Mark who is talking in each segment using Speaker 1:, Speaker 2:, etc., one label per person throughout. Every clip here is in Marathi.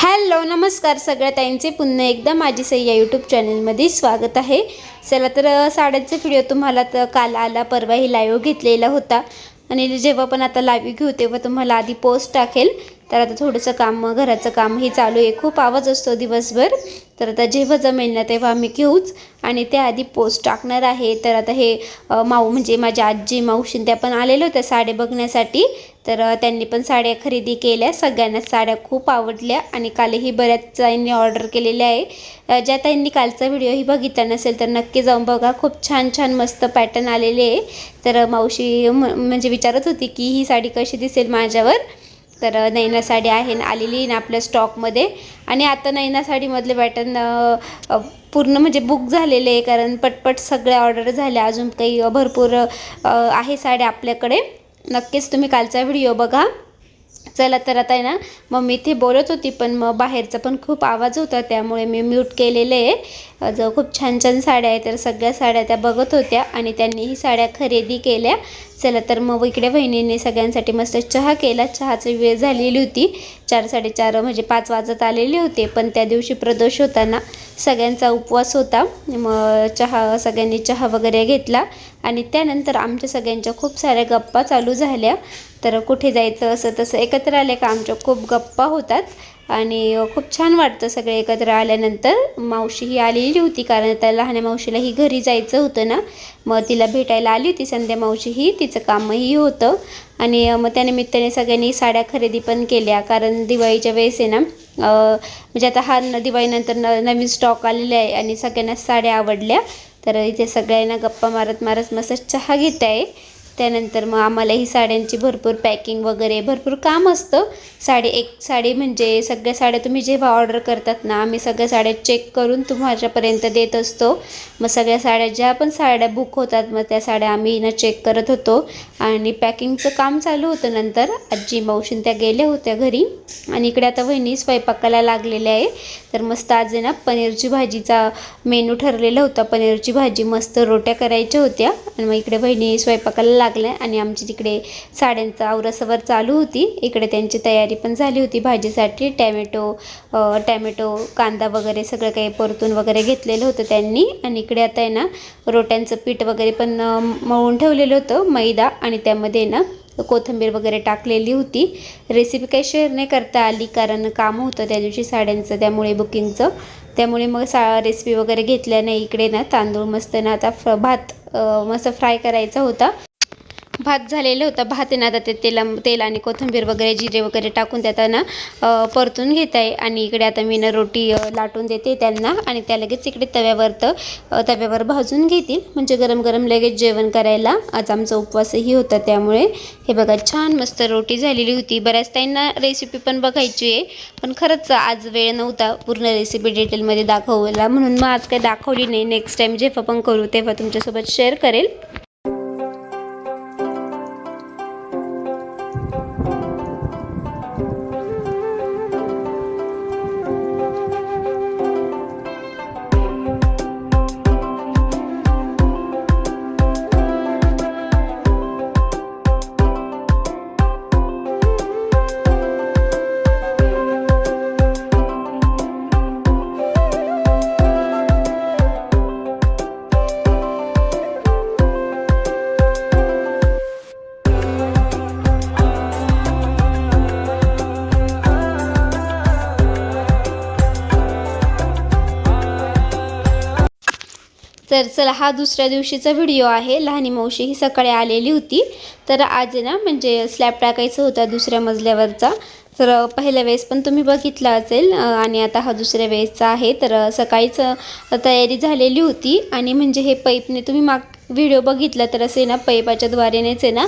Speaker 1: हॅलो नमस्कार सगळ्या ताईंचे. पुन्हा एकदा माझी सय्या यूट्यूब चॅनलमध्ये स्वागत आहे. चला तर साड्यांचा व्हिडिओ तुम्हाला तर काल आला परवाही लाईव्ह घेतलेला होता. आणि जेव्हा पण आता लाईव्ह घेऊ तेव्हा तुम्हाला आधी पोस्ट टाकेल. तर आता थोडंसं काम घराचं कामही चालू आहे. खूप आवाज असतो दिवसभर. तर आता जेव्हा जमेल ना तेव्हा आम्ही घेऊच. आणि त्याआधी पोस्ट टाकणार आहे. तर आता हे माऊ म्हणजे माझ्या आजी मावशीन त्या पण आलेल्या होत्या साड्या बघण्यासाठी. तर त्यांनी पण साड्या खरेदी केल्या. सगळ्यांना साड्या खूप आवडल्या आणि कालही बऱ्याच ताईंनी ऑर्डर केलेल्या आहे. ज्या ताईंनी कालचा व्हिडिओही बघितला नसेल तर नक्की जाऊन बघा. खूप छान छान मस्त पॅटर्न आलेले आहे. तर मावशी म- म्हणजे विचारत होती की ही साडी कशी दिसेल माझ्यावर? तर नैना साडी आहे ना आलेली आहे ना आपल्या स्टॉकमध्ये. आणि आता नैना साडीमधले पॅटर्न पूर्ण म्हणजे बुक झालेले आहे. कारण पटपट सगळ्या ऑर्डर झाल्या. अजून काही भरपूर आहे साड्या आपल्याकडे. नक्कीच तुम्ही कालचा व्हिडिओ बघा. चला तर आता आहे ना मग मी इथे बोलत होती पण मग बाहेरचा पण खूप आवाज होता त्यामुळे मी म्यूट केलेले आहे. जो खूप छान छान साड्या आहेत तर सगळ्या साड्या त्या बघत होत्या आणि त्यांनी ही साड्या खरेदी केल्या. चला तर मग इकडे बहिणीने सगळ्यांसाठी मस्त चहा केला. चहाची वेळ झालेली होती. चार साडेचार म्हणजे पाच वाजत आलेले होते पण त्या दिवशी प्रदोष होताना सगळ्यांचा उपवास होता. मग चहा सगळ्यांनी चहा वगैरे घेतला आणि त्यानंतर आमच्या सगळ्यांच्या खूप साऱ्या गप्पा चालू झाल्या. तर कुठे जायचं असं तसं एकत्र आले का आमच्या खूप गप्पा होतात. आणि खूप छान वाटतं सगळे एकत्र आल्यानंतर. मावशी ही आलेली होती कारण त्या लहान मावशीला ही घरी जायचं होतं ना. मग तिला भेटायला आली होती संध्या मावशी ही. तिचं कामही होतं. आणि मग त्यानिमित्ताने सगळ्यांनी साड्या खरेदी पण केल्या. कारण दिवाळीच्या वेळेस आहे ना म्हणजे आता हा न दिवाळीनंतर न नवीन स्टॉक आलेला आहे आणि सगळ्यांना साड्या आवडल्या. तर इथे सगळ्यांना गप्पा मारत मारत मस्त चहा घेत आहे त्यानंतर मग आम्हाला ही साड्यांची भरपूर पॅकिंग वगैरे भरपूर काम असतं. साडी एक साडी म्हणजे सगळ्या साड्या तुम्ही जेव्हा ऑर्डर करतात ना आम्ही सगळ्या साड्या चेक करून तुम्हाच्यापर्यंत देत असतो. मग सगळ्या साड्या ज्या पण साड्या बुक होतात मग त्या साड्या आम्ही ना चेक करत होतो. आणि पॅकिंगचं काम चालू होतं नंतर. आजी मावशीन त्या गेल्या होत्या घरी. आणि इकडे आता वहिनी स्वयंपाकाला लागलेल्या आहे. तर मस्त आज आहे ना पनीरची भाजीचा मेनू ठरलेला होता. पनीरची भाजी मस्त रोट्या करायच्या होत्या. आणि मग इकडे बहिणी स्वयंपाकाला लागलं आणि आमची तिकडे साड्यांचा आवरसवर चालू होती. इकडे त्यांची तयारी पण झाली होती भाजीसाठी. टॅमॅटो टॅमॅटो कांदा वगैरे सगळं काही परतून वगैरे घेतलेलं होतं त्यांनी. आणि इकडे आता आहे ना रोट्यांचं पीठ वगैरे पण मळून ठेवलेलं होतं मैदा आणि त्यामध्ये ना कोथिंबीर वगैरे टाकलेली होती. रेसिपी काही शेअर नाही करता आली कारण काम होतं त्या दिवशी साड्यांचं त्यामुळे बुकिंगचं त्यामुळे मग सा रेसिपी वगैरे घेतल्या नाही. इकडे ना तांदूळ मस्त ना आता फ भात मस्त फ्राय करायचा होता. भात झालेला होता. भात आहे ना आता ते तेला तेल आणि कोथिंबीर वगैरे जिरे वगैरे टाकून त्यात ना परतून घेत आहे. आणि इकडे आता मी ना रोटी लाटून देते त्यांना. आणि त्या लगेच इकडे तव्यावर तर तव्यावर भाजून घेतील. म्हणजे गरम गरम लगेच जेवण करायला. आज आमचा उपवासही होता त्यामुळे. हे बघा छान मस्त रोटी झालेली होती. बऱ्याच त्यांना रेसिपी पण बघायची आहे. पण खरंच आज वेळ नव्हता. पूर्ण रेसिपी डिटेलमध्ये दाखवायला म्हणून मग आज काही दाखवली नाही. नेक्स्ट टाईम जेव्हा पण करू तेव्हा तुमच्यासोबत शेअर करेल. तर चला हा दुसऱ्या दिवशीचा व्हिडिओ आहे. लहानी मावशी ही सकाळी आलेली होती. तर आज ना म्हणजे स्लॅब टाकायचं होता दुसऱ्या मजल्यावरचा. तर पहिल्या वेळेस पण तुम्ही बघितला असेल आणि आता हा दुसऱ्या वेळेसचा आहे. तर सकाळीच तयारी झालेली होती. आणि म्हणजे हे पैपने तुम्ही माग व्हिडिओ बघितला तर असे ना पैपाच्या द्वारेनेच आहे ना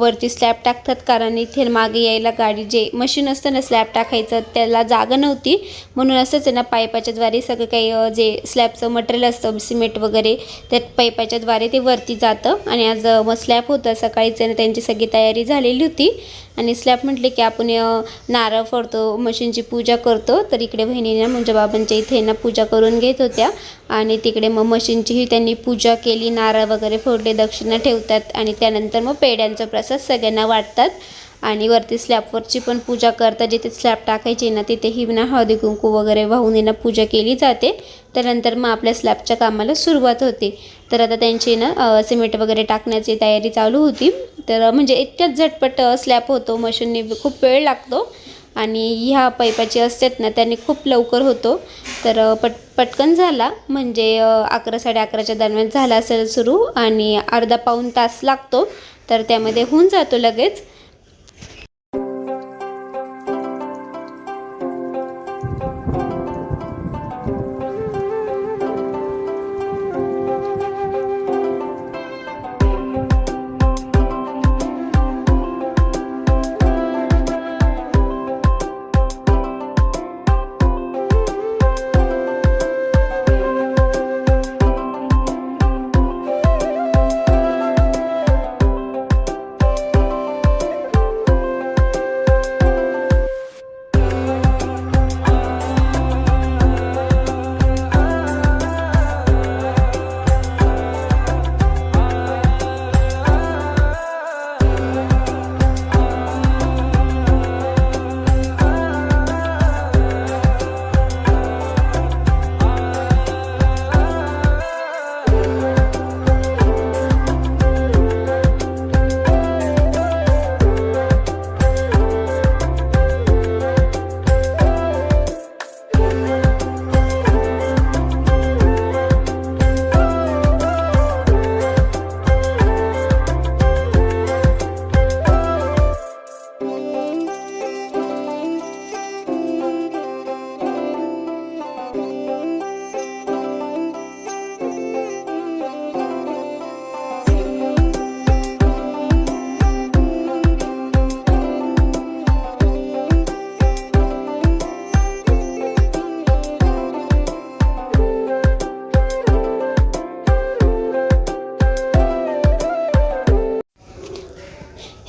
Speaker 1: वरती स्लॅब टाकतात. कारण इथे मागे यायला गाडी जे मशीन असतं ना स्लॅब टाकायचं त्याला जागा नव्हती. म्हणून असंच आहे ना पायपाच्या द्वारे सगळं काही जे स्लॅबचं मटेरियल असतं सिमेंट वगैरे त्या पैपाच्या द्वारे ते वरती जातं. आणि आज मग स्लॅब होतं. सकाळीच आहे ना त्यांची सगळी तयारी झालेली होती. आणि स्लॅब म्हटले की आपण नारळ फोडतो मशीनची पूजा करतो. तर इकडे बहिणीने म्हणजे बाबांच्या इथे ना पूजा करून घेत होत्या. आणि तिकडे मग मशीनचीही त्यांनी पूजा केली नारळ वगैरे फोडले दक्षिणा ठेवतात. आणि त्यानंतर मग पेड्यांचा प्रसाद सगळ्यांना वाटतात. आणि वरती स्लॅबवरची पण पूजा करता जिथे स्लॅब टाकायची ना तिथेही ना हळदी कुंकू वगैरे वाहून येणं पूजा केली जाते. त्यानंतर मग आपल्या स्लॅबच्या कामाला सुरुवात होते. तर आता त्यांची ना सिमेंट वगैरे टाकण्याची तयारी चालू होती. तर म्हणजे इतक्यात झटपट स्लॅब होतो. मशीनने खूप वेळ लागतो. आणि ह्या पाईपाची असतात ना त्याने खूप लवकर होतो. तर पट पटकन झाला. म्हणजे अकरा साडे अकराच्या दरम्यान झाला असेल सुरू. आणि अर्धा पाऊण तास लागतो. तर त्यामध्ये होऊन जातो लगेच.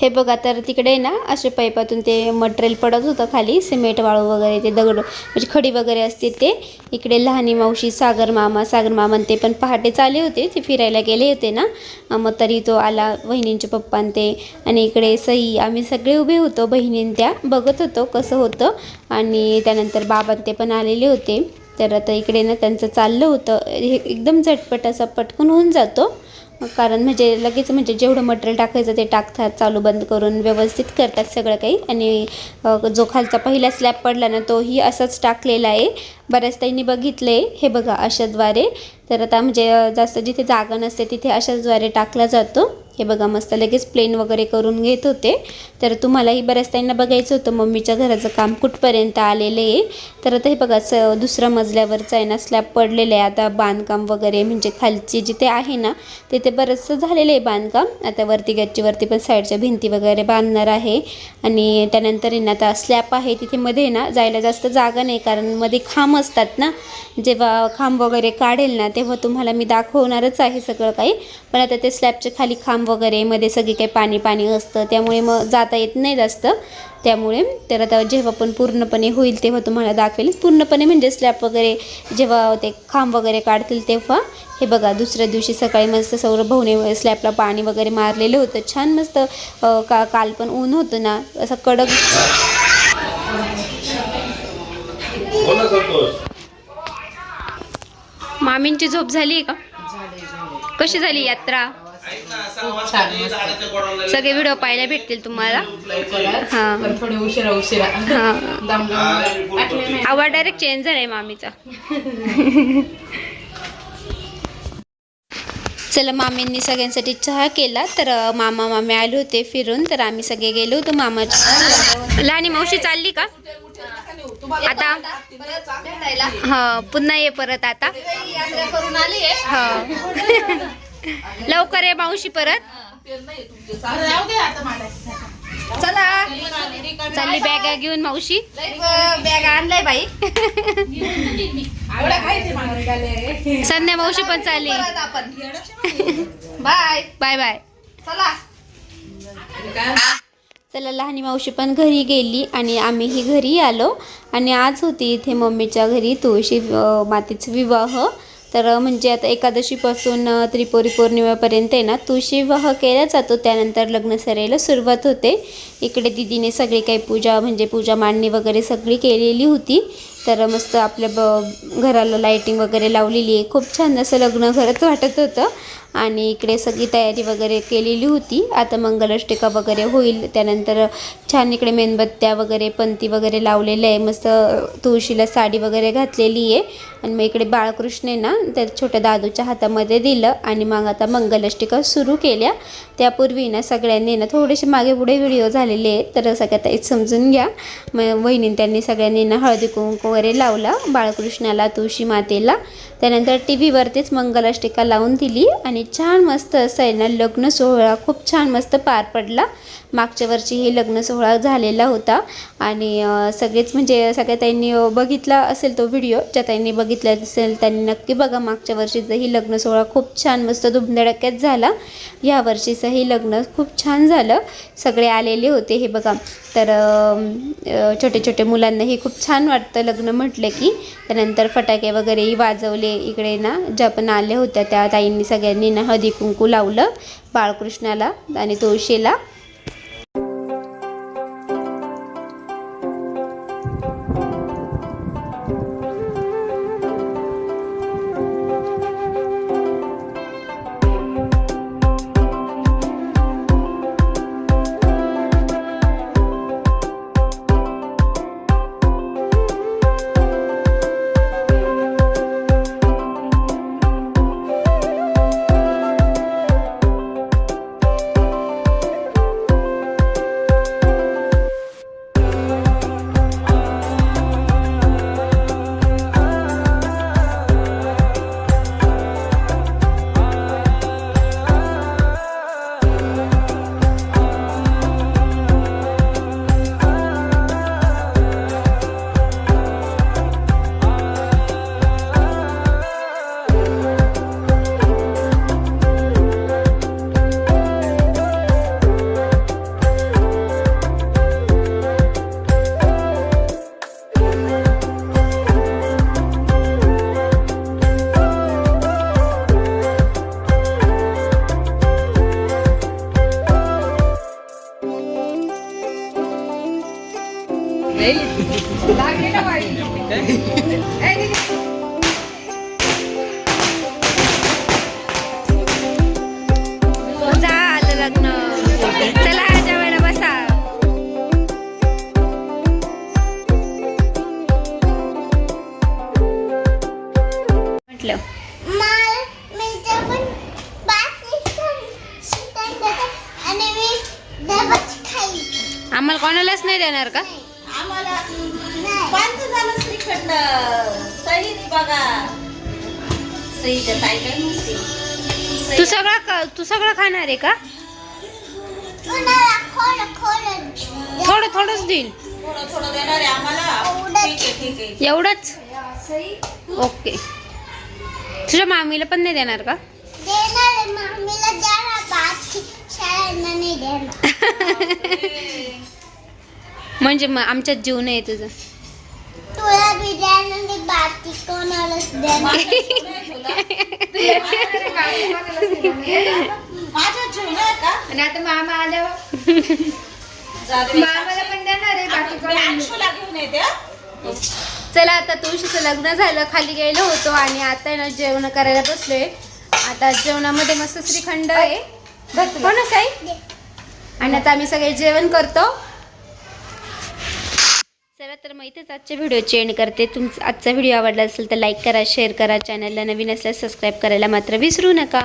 Speaker 1: हे बघा तर तिकडे ना असे पाईपातून ते मटेरियल पडत होतं खाली सिमेंट वाळू वगैरे ते दगड म्हणजे खडी वगैरे असते ते. इकडे लहानी मावशी सागर मामा सागर मामा ते पण पहाटेच आले होते ते फिरायला गेले होते ना. मग तरी तो आला बहिणींचे पप्पा ते. आणि इकडे सई आम्ही सगळे उभे होतो बहिणीं त्या बघत होतो कसं होतं. आणि त्यानंतर बाबा ते पण आलेले होते. तर आता इकडे ना त्यांचं चाललं होतं. हे एकदम झटपट असा पटकन होऊन जातो. कारण म्हणजे लगेच म्हणजे जेवढं मटेरियल टाकायचं ते टाकतात चालू बंद करून व्यवस्थित करतात सगळं काही. आणि जो खालचा पहिला स्लॅब पडला ना तोही असाच टाकलेला आहे. बऱ्याच बघितलं आहे हे बघा अशाद्वारे. तर आता म्हणजे जास्त जिथे जागा नसते तिथे अशाचद्वारे टाकला जातो. हे बघा मस्त लगेच प्लेन वगैरे करून घेत होते. तर तुम्हालाही बऱ्याच त्यांना बघायचं होतं. मम्मीच्या घराचं काम कुठपर्यंत आलेलं आहे. तर आता हे बघा स दुसऱ्या मजल्यावरचं आहे ना स्लॅब पडलेलं आहे. आता बांधकाम वगैरे म्हणजे खालची जिथे आहे ना तिथे बरंचसं झालेलं आहे बांधकाम. आता वरती गच्चीवरती पण साईडच्या भिंती वगैरे बांधणार आहे. आणि त्यानंतर ना आता स्लॅब आहे तिथे मध्ये ना जायला जास्त जागा नाही. कारण मध्ये खांब असतात ना जेव्हा खांब वगैरे काढेल ना तेव्हा तुम्हाला मी दाखवणारच आहे सगळं काही. पण आता ते स्लॅबच्या खाली खांब वगैरे मध्ये सगळी काही पाणी पाणी असतं त्यामुळे मग जाता येत नाही जास्त. त्यामुळे तर आता जेव्हा पण पूर्णपणे होईल तेव्हा तुम्हाला दाखवेल. पूर्णपणे म्हणजे स्लॅब वगैरे जेव्हा ते खांब वगैरे काढतील तेव्हा. हे बघा दुसऱ्या दिवशी सकाळी मस्त सौरभ भाऊने स्लॅबला पाणी वगैरे मारलेलं होतं. छान मस्त का काल पण ऊन होतं ना असं कडक मामींची झोप झाली आहे का? कशी झाली यात्रा? सगळे व्हिडिओ पाहायला भेटतील तुम्हाला. हा.
Speaker 2: पण थोडे उशिरा उशिरा.
Speaker 1: हा.
Speaker 2: दमलं आठले नाही
Speaker 1: आवाज डायरेक्ट चेंज झालाय मामीचा. चला मामींनी सगळ्यांसाठी चहा केला. तर मामा मामी आले होते फिरून. तर आम्ही सगळे गेलो होतो मामाच्या लहानी मावशी चालली का? आता? हा पुन्हा ये परत आता.
Speaker 2: करून आली
Speaker 1: हा. लवकर ये मावशी परत. चला. चालली बॅग घेऊन मावशी.
Speaker 2: बॅग आणलाय बाई.
Speaker 1: संध्या मावशी पण चालली.
Speaker 2: बाय
Speaker 1: बाय बाय
Speaker 2: चला.
Speaker 1: चला लहानी मावशी पण घरी गेली आणि आम्हीही घरी आलो. आणि आज होती इथे मम्मीच्या घरी तुळशी मातेचा विवाह. तर म्हणजे आता एकादशीपासून त्रिपुरी पौर्णिमेपर्यंत आहे ना तुळशी विवाह केला जातो. त्यानंतर लग्न सरायला सुरुवात होते. इकडे दिदीने सगळी काही पूजा म्हणजे पूजा मांडणी वगैरे सगळी केलेली होती. तर मस्त आपल्या ब घराला लाईटिंग वगैरे लावलेली आहे. खूप छान असं लग्न घरात वाटत होतं. आणि इकडे सगळी तयारी वगैरे केलेली होती. आता मंगलाष्टिका वगैरे होईल. त्यानंतर छान इकडे मेणबत्त्या वगैरे पंती वगैरे लावलेलं आहे. मस्त तुळशीला साडी वगैरे घातलेली आहे. आणि मग इकडे बाळकृष्णे ना त्या छोट्या दादूच्या हातामध्ये दिलं. आणि मग आता मंगलाष्टिका सुरू केल्या. त्यापूर्वी ना सगळ्यांनी ना थोडेसे मागे पुढे व्हिडिओ झालेले आहेत. तर सगळ्यात एक समजून घ्या. मग वहिनी त्यांनी सगळ्यांनी ना हळदी कुंकू वगैरे लावला. बाळकृष्णाला तुळशी मातेला. त्यानंतर टी व्हीवरतीच मंगलाष्टिका लावून दिली. आणि छान मस्त असं आहे ना लग्न सोहळा खूप छान मस्त पार पडला. मागच्या वर्षी हे लग्न सोहळा झालेला होता. आणि सगळेच म्हणजे सगळ्या ताईंनी बघितला असेल तो व्हिडिओ ज्या त्यांनी बघितला असेल त्यांनी नक्की बघा मागच्या वर्षीचंही लग्न सोहळा खूप छान मस्त धुमधडक्यात झाला. ह्या वर्षीचंही लग्न खूप छान झालं. सगळे आलेले होते हे बघा. तर छोटे छोटे मुलांनाही खूप छान वाटतं लग्न म्हटलं की. त्यानंतर फटाके वगैरेही वाजवले इकडे ना ज्या पण आल्या होत्या त्या ताईंनी सगळ्यांनी ना हळदी कुंकू लावलं बाळकृष्णाला आणि तुळशीला. आम्हाला कोणालाच नाही देणार का?
Speaker 2: आम्हाला
Speaker 3: नाही
Speaker 2: पाच झालं श्रीखंड. सही बघा. सहीच्या ताई काय म्हणते?
Speaker 1: तू सगळं क- तू सगळं खाणार आहे का? थोडं थोडंच देईल.
Speaker 2: थोडं थोडं देणार आहे आम्हाला. ठीक आहे ठीक आहे.
Speaker 1: एवढंच? ओके. तुझ्या मामीला पण नाही देणार का?
Speaker 3: देणार आहे. मामीला द्यायला बाकी शाळांना नाही देणार.
Speaker 1: म्हणजे मग आमच्यात जीव नाही तुझं.
Speaker 3: तुला बी बाकी कोणालाच
Speaker 2: माझ्या का?
Speaker 4: आणि आता मामा आल्यावर. मामाला पण देणार आहे बाकी
Speaker 2: मी
Speaker 4: कोणाला
Speaker 2: अंशूला घेऊन येते हं.
Speaker 1: चला आता तुळशीचं लग्न झालं. खाली गेलो होतो आणि आता आहे ना जेवण करायला बसलोय. आता जेवणामध्ये मस्त श्रीखंड आहे. हो ना साई? आणि आता आम्ही सगळे जेवण करतो. चला तर मग इथेच आजच्या व्हिडिओची एंड करते. तुमचा आजचा व्हिडिओ आवडला असेल तर लाईक करा शेअर करा. चॅनलला नवीन असल्यास सबस्क्राईब करायला मात्र विसरू नका.